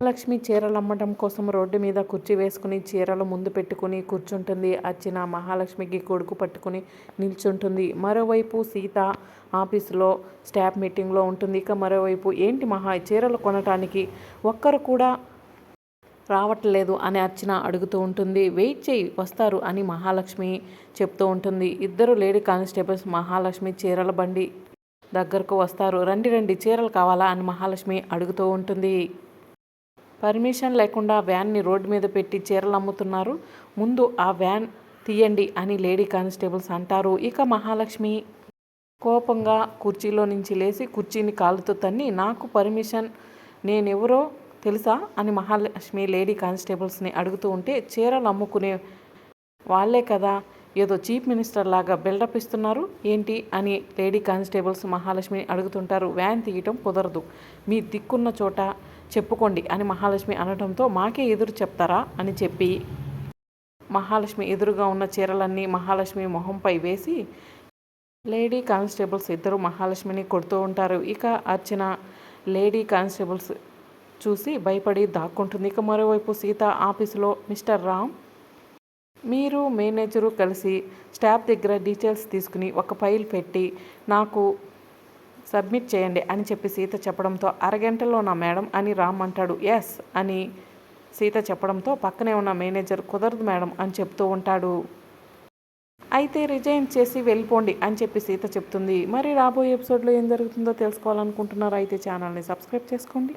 లక్ష్మి చీరలు అమ్మటం కోసం రోడ్డు మీద కుర్చీ వేసుకుని చీరలు ముందు పెట్టుకుని కూర్చుంటుంది. అచ్చిన మహాలక్ష్మికి కొడుకు పట్టుకుని నిల్చుంటుంది. మరోవైపు సీత ఆఫీసులో స్టాఫ్ మీటింగ్లో ఉంటుంది. ఇక మరోవైపు ఏంటి మహా చీరలు కొనటానికి ఒక్కరు కూడా రావట్లేదు అని అర్చన అడుగుతూ ఉంటుంది. వెయిట్ చేయి వస్తారు అని మహాలక్ష్మి చెప్తూ ఉంటుంది. ఇద్దరు లేడీ కానిస్టేబుల్స్ మహాలక్ష్మి చీరల బండి దగ్గరకు వస్తారు. రండి రండి చీరలు కావాలా అని మహాలక్ష్మి అడుగుతూ ఉంటుంది. పర్మిషన్ లేకుండా వ్యాన్ని రోడ్డు మీద పెట్టి చీరలు అమ్ముతున్నారు ముందు ఆ వ్యాన్ తీయండి అని లేడీ కానిస్టేబుల్స్ అంటారు. ఇక మహాలక్ష్మి కోపంగా కుర్చీలో నుంచి లేచి కుర్చీని కాలుతో తన్ని నాకు పర్మిషన్ నేనెవరో తెలుసా? అని మహాలక్ష్మి లేడీ కానిస్టేబుల్స్ని అడుగుతూ ఉంటే చీరలు అమ్ముకునే వాళ్ళే కదా. ఏదో చీఫ్ మినిస్టర్ లాగా బిల్డప్ ఇస్తున్నారు. ఏంటి అని లేడీ కానిస్టేబుల్స్ మహాలక్ష్మిని అడుగుతుంటారు. వ్యాన్ తీయటం కుదరదు. మీ దిక్కున్న చోట చెప్పుకోండి అని మహాలక్ష్మి అనడంతో మాకే ఎదురు చెప్తారా అని చెప్పి మహాలక్ష్మి ఎదురుగా ఉన్న చీరలన్నీ మహాలక్ష్మి మొహంపై వేసి లేడీ కానిస్టేబుల్స్ ఇద్దరు మహాలక్ష్మిని కొడుతూ ఉంటారు. ఇక అర్చన లేడీ కానిస్టేబుల్స్ చూసి భయపడి దాక్కుంటుంది. ఇక మరోవైపు సీత ఆఫీసులో మిస్టర్ రామ్ మీరు మేనేజరు కలిసి స్టాఫ్ దగ్గర డీటెయిల్స్ తీసుకుని ఒక ఫైల్ పెట్టి నాకు సబ్మిట్ చేయండి అని చెప్పి సీత చెప్పడంతో అరగంటలో నా మేడం అని రామ్ అంటాడు ఎస్ అని సీత చెప్పడంతో పక్కనే ఉన్న మేనేజర్ కుదరదు మేడం అని చెప్తూ ఉంటాడు. అయితే రిజైన్ చేసి వెళ్ళిపోండి అని చెప్పి సీత చెప్తుంది. మరి రాబోయే ఎపిసోడ్లో ఏం జరుగుతుందో తెలుసుకోవాలనుకుంటున్నారో? అయితే ఛానల్ని సబ్స్క్రైబ్ చేసుకోండి.